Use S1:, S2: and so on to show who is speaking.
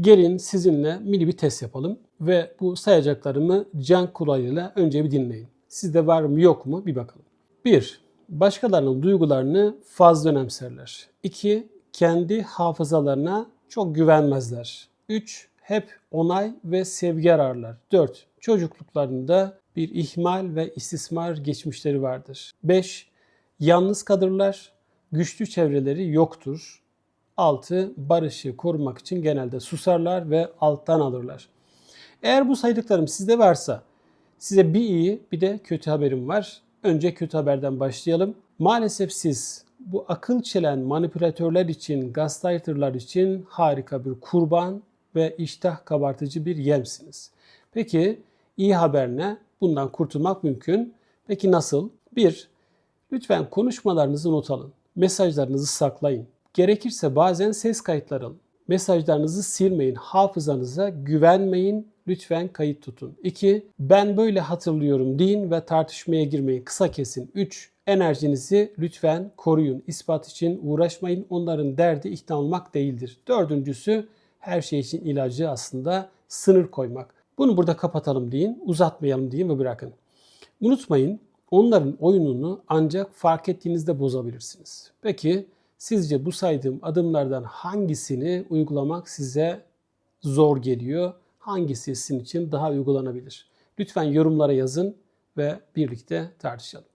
S1: Gelin sizinle mini bir test yapalım ve bu sayacaklarımı can kulağıyla önce bir dinleyin. Sizde var mı yok mu bir bakalım. 1. Başkalarının duygularını fazla önemserler. 2. Kendi hafızalarına çok güvenmezler. 3. Hep onay ve sevgi ararlar. 4. Çocukluklarında bir ihmal ve istismar geçmişleri vardır. 5. Yalnız kalırlar. Güçlü çevreleri yoktur. 6. Barışı korumak için genelde susarlar ve alttan alırlar. Eğer bu saydıklarım sizde varsa size bir iyi bir de kötü haberim var. Önce kötü haberden başlayalım. Maalesef siz bu akıl çelen manipülatörler için, gaslighterlar için harika bir kurban ve iştah kabartıcı bir yemsiniz. Peki iyi haber ne? Bundan kurtulmak mümkün. Peki nasıl? 1. Lütfen konuşmalarınızı not alın. Mesajlarınızı saklayın. Gerekirse bazen ses kayıtları alın. Mesajlarınızı silmeyin. Hafızanıza güvenmeyin. Lütfen kayıt tutun. 2. Ben böyle hatırlıyorum deyin ve tartışmaya girmeyin. Kısa kesin. 3. Enerjinizi lütfen koruyun. İspat için uğraşmayın. Onların derdi ikna olmak değildir. Dördüncüsü her şey için ilacı aslında sınır koymak. Bunu burada kapatalım deyin, uzatmayalım deyin ve bırakın. Unutmayın onların oyununu ancak fark ettiğinizde bozabilirsiniz. Peki sizce bu saydığım adımlardan hangisini uygulamak size zor geliyor? Hangisi sizin için daha uygulanabilir? Lütfen yorumlara yazın ve birlikte tartışalım.